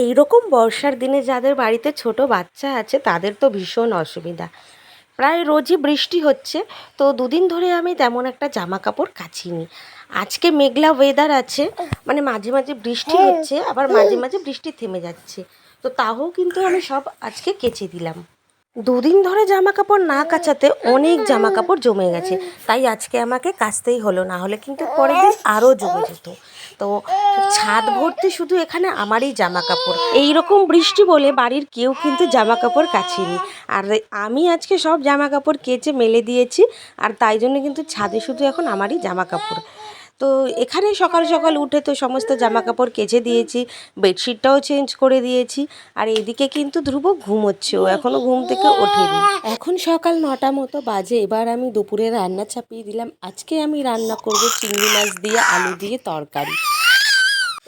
এই রকম বর্ষার দিনে যাদের বাড়িতে ছোট বাচ্চা আছে তাদের তো ভীষণ অসুবিধা। প্রায় রোজই বৃষ্টি হচ্ছে তো দুদিন ধরে আমি তেমন একটা জামা কাপড় কাচিনি। আজকে মেঘলা ওয়েদার আছে মানে মাঝে মাঝে বৃষ্টি হচ্ছে আবার মাঝে মাঝে বৃষ্টি থেমে যাচ্ছে। তো তাও কিন্তু আমি সব আজকে কেচে দিলাম। দুদিন ধরে জামা কাপড় না কাচাতে অনেক জামা কাপড় জমে গেছে তাই আজকে আমাকে কাচতেই হলো না হলে কিন্তু পরের দিন আরও জমে যেত। তো ছাদ ভর্তি শুধু এখানে আমারই জামা কাপড় এই রকম বৃষ্টি বলে বাড়ির কেউ কিন্তু জামা কাপড় কাছেনি। আর আমি আজকে সব জামা কাপড় কেচে মেলে দিয়েছি, আর তাই জন্য কিন্তু ছাদে শুধু এখন আমারই জামা কাপড় তো এখানে সকাল সকাল উঠে তো সমস্ত জামা কাপড় কেচে দিয়েছি, বেডশিটটাও চেঞ্জ করে দিয়েছি, আর এদিকে কিন্তু ধ্রুব ঘুমোচ্ছে, ও এখনও ঘুম থেকে ওঠেনি। এখন সকাল নটা মতো বাজে, এবার আমি দুপুরে রান্না চাপিয়ে দিলাম, আজকে আমি রান্না করব চিংড়ি মাছ দিয়ে আলু দিয়ে তরকারি।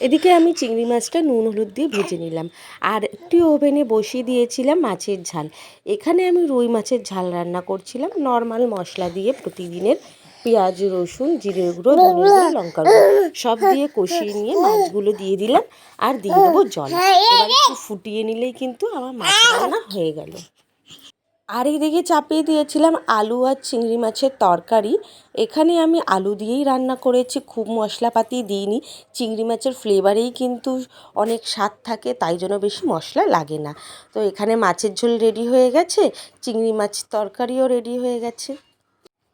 এদিকে আমি চিংড়ি মাছটা নুন হলুদ দিয়ে ভেজে নিলাম, আর একটি ওভেনে বসিয়ে দিয়েছিলাম মাছের ঝাল। এখানে আমি রুই মাছের ঝাল রান্না করছিলাম, নর্মাল মশলা দিয়ে প্রতিদিনের পেঁয়াজ রসুন জিরে গুঁড়ো ধনে গুঁড়ো লঙ্কা গুঁড়ো সব দিয়ে কষিয়ে নিয়ে মাছগুলো দিয়ে দিলাম আর দিয়ে দেবো জল। এবার একটু ফুটিয়ে নিলেই কিন্তু আমার মাছ রান্না হয়ে গেল। আর এদিকে চাপিয়ে দিয়েছিলাম আলু আর চিংড়ি মাছের তরকারি। এখানে আমি আলু দিয়েই রান্না করেছি খুব মশলাপাতি দিইনি। চিংড়ি মাছের ফ্লেভারেই কিন্তু অনেক স্বাদ থাকে তাই জন্য বেশি মশলা লাগে না। তো এখানে মাছের ঝোল রেডি হয়ে গেছে চিংড়ি মাছের তরকারিও রেডি হয়ে গেছে।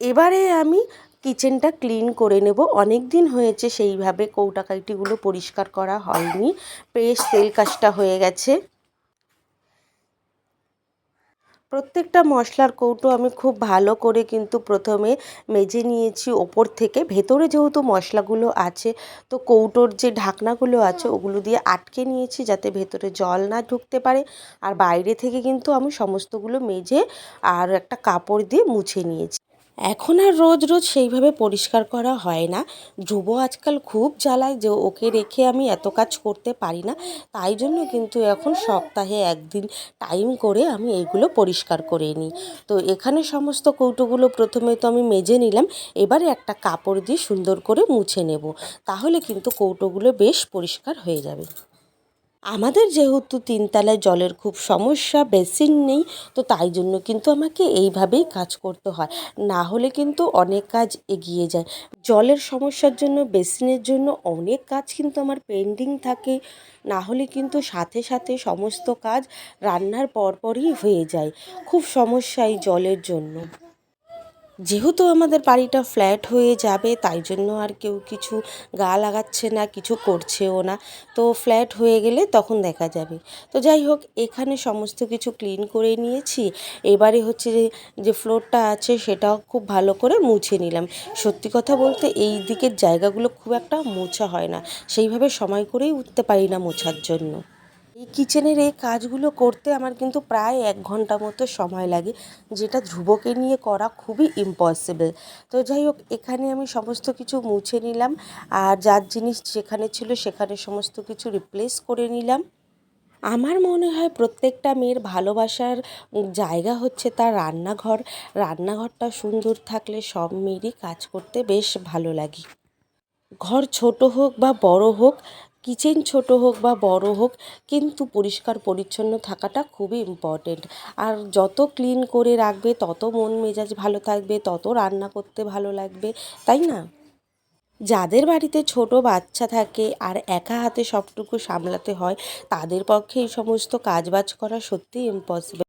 এবারে আমি কিচেনটা ক্লিন করে নেব। অনেক দিন হয়েছে সেইভাবে কৌটা কাইটিগুলো পরিষ্কার করা হয়নি। বেশ তেল কাজটা হয়ে গেছে। প্রত্যেকটা মশলার কৌটো আমি খুব ভালো করে কিন্তু প্রথমে মেজে নিয়েছি ওপর থেকে। ভেতরে যেহেতু মশলাগুলো আছে, তো কৌটোর যে ঢাকনাগুলো আছে ওগুলো দিয়ে আটকে নিয়েছি যাতে ভেতরে জল না ঢুকতে পারে। আর বাইরে থেকে কিন্তু আমি সমস্তগুলো মেজে আর একটা কাপড় দিয়ে মুছে নিয়েছি। এখন আর রোজ রোজ সেইভাবে পরিষ্কার করা হয় না। ধ্রুব আজকাল খুব জ্বালায় যে ওকে রেখে আমি এত কাজ করতে পারি না। তাই জন্য কিন্তু এখন সপ্তাহে একদিন টাইম করে আমি এগুলো পরিষ্কার করে নিই। তো এখানে সমস্ত কৌটোগুলো প্রথমে তো আমি মেজে নিলাম, এবারে একটা কাপড় দিয়ে সুন্দর করে মুছে নেব। তাহলে কিন্তু কৌটোগুলো বেশ পরিষ্কার হয়ে যাবে। আমাদের যেহেতু তিনতলায় জলের খুব সমস্যা, বেসিন নেই, তো তাই জন্য কিন্তু আমাকে এইভাবেই কাজ করতে হয়। না হলে কিন্তু অনেক কাজ এগিয়ে যায়। জলের সমস্যার জন্য, বেসিনের জন্য অনেক কাজ কিন্তু আমার পেন্ডিং থাকে। না হলে কিন্তু সাথে সাথে সমস্ত কাজ রান্নার পরপরই হয়ে যায়। খুব সমস্যা এই জলের জন্য। যেহেতু আমাদের বাড়িটা ফ্ল্যাট হয়ে যাবে, তাই জন্য আর কেউ কিছু গা লাগাচ্ছে না, কিছু করছেও না। তো ফ্ল্যাট হয়ে গেলে তখন দেখা যাবে। তো যাই হোক, এখানে সমস্ত কিছু ক্লিন করে নিয়েছি। এবারে হচ্ছে যে যে ফ্লোরটা আছে, সেটাও খুব ভালো করে মুছে নিলাম। সত্যি কথা বলতে, এই দিকের জায়গাগুলো খুব একটা মোছা হয় না। সেইভাবে সময় করেই উঠতে পারি না মোছার জন্য। এই কিচেনের এই কাজগুলো করতে আমার কিন্তু প্রায় এক ঘণ্টা মতো সময় লাগে, যেটা ধ্রুবকে নিয়ে করা খুবই ইম্পসিবল তো যাই হোক, এখানে আমি সমস্ত কিছু মুছে নিলাম, আর যার জিনিস যেখানে ছিল সেখানে সমস্ত কিছু রিপ্লেস করে নিলাম। আমার মনে হয় প্রত্যেকটা মেয়ের ভালোবাসার জায়গা হচ্ছে তার রান্নাঘর। রান্নাঘরটা সুন্দর থাকলে সব মেয়েরই কাজ করতে বেশ ভালো লাগে। ঘর ছোট হোক বা বড় হোক কিচেন ছোট হোক বা বড় হোক, কিন্তু পরিষ্কার পরিচ্ছন্ন থাকাটা খুবই ইম্পর্টেন্ট আর যত ক্লিন করে রাখবে, তত মন মেজাজ ভালো থাকবে, তত রান্না করতে ভালো লাগবে, তাই না? যাদের বাড়িতে ছোট বাচ্চা থাকে আর একা হাতে সবটুকু সামলাতে হয়, তাদের পক্ষে এই সমস্ত কাজবাজ করা সত্যিই ইম্পসিবল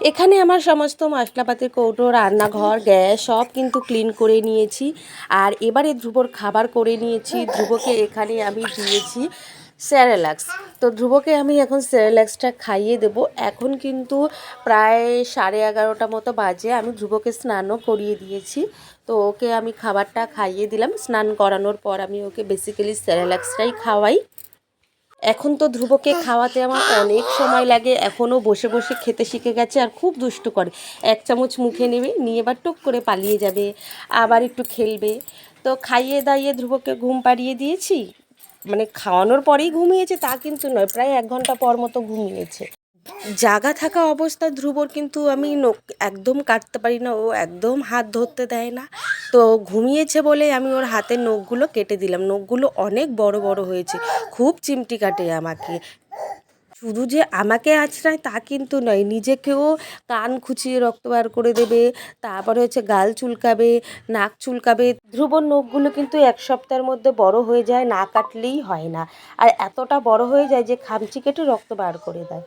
এখানে আমার সমস্ত মশলাপাতির কৌটো, রান্নাঘর, গ্যাস সব কিন্তু ক্লিন করে নিয়েছি। আর এবারে ধ্রুবর খাবার করে নিয়েছি। ধ্রুবকে এখানে আমি দিয়েছি স্যারেলাক্স তো ধ্রুবকে আমি এখন স্যারেলাক্সটা খাইয়ে দেব। এখন কিন্তু প্রায় সাড়ে এগারোটা মতো বাজে। আমি ধ্রুবকে স্নানও করিয়ে দিয়েছি। তো ওকে আমি খাবারটা খাইয়ে দিলাম। স্নান করানোর পর আমি ওকে বেসিক্যালি স্যারেলাক্সটাই খাওয়াই। এখন তো ধ্রুবকে খাওয়াতে আমার অনেক সময় লাগে, এখনও বসে বসে খেতে শিখে গেছে আর খুব দুষ্টু করে। এক চামচ মুখে নেবে, নিয়ে এবার টুক করে পালিয়ে যাবে, আবার একটু খেলবে। তো খাইয়ে দাইয়ে ধ্রুবকে ঘুম পাড়িয়ে দিয়েছি। মানে খাওয়ানোর পরেই ঘুমিয়েছে তা কিন্তু নয়, প্রায় এক ঘণ্টা পর মতো ঘুমিয়েছে। জাগা থাকা অবস্থায় ধ্রুবর কিন্তু আমি একদম কাটতে পারি না। ও একদম হাত ধরতে দেয় না। তো ঘুমিয়েছে বলে আমি ওর হাতের নখগুলো কেটে দিলাম। নখগুলো অনেক বড় বড় হয়েছে। খুব চিমটি কাটে আমাকে। শুধু যে আমাকে আঁচড়ায় তা কিন্তু নয়, নিজেকেও কান খুঁচিয়ে রক্ত বার করে দেবে, তারপরে হচ্ছে গাল চুলকাবে, নাক চুলকাবে। ধ্রুবর নখগুলো কিন্তু এক সপ্তাহের মধ্যে বড় হয়ে যায়, না কাটলেই হয় না। আর এতটা বড় হয়ে যায় যে খামচি কেটে রক্ত বার করে দেয়।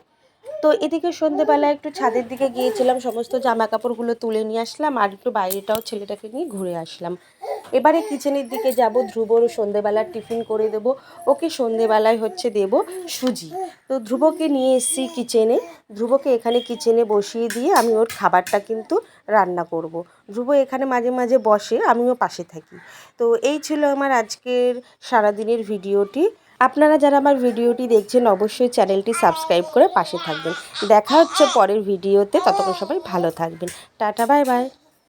তো এদিকে সন্ধেবেলা একটু ছাদের দিকে গিয়েছিলাম, সমস্ত জামা কাপড়গুলো তুলে নিয়ে আসলাম আর একটু বাইরেটাও ছেলেটাকে নিয়ে ঘুরে আসলাম। এবারে কিচেনের দিকে যাব, ধ্রুবর সন্ধেবেলার টিফিন করে দেবো, ওকে সন্ধেবেলায় হচ্ছে দেব সুজি। তো ধ্রুবকে নিয়ে এসেছি কিচেনে ধ্রুবকে এখানে কিচেনে বসিয়ে দিয়ে আমি ওর খাবারটা কিন্তু রান্না করব। ধ্রুব এখানে মাঝে মাঝে বসে, আমিও পাশে থাকি। তো এই ছিল আমার আজকের সারাদিনের ভিডিওটি। আপনারা যারা আমার ভিডিওটি দেখছেন, অবশ্যই চ্যানেলটি সাবস্ক্রাইব করে পাশে থাকবেন। দেখা হচ্ছে পরের ভিডিওতে। ততক্ষণ সবাই ভালো থাকবেন। Tata, bye bye.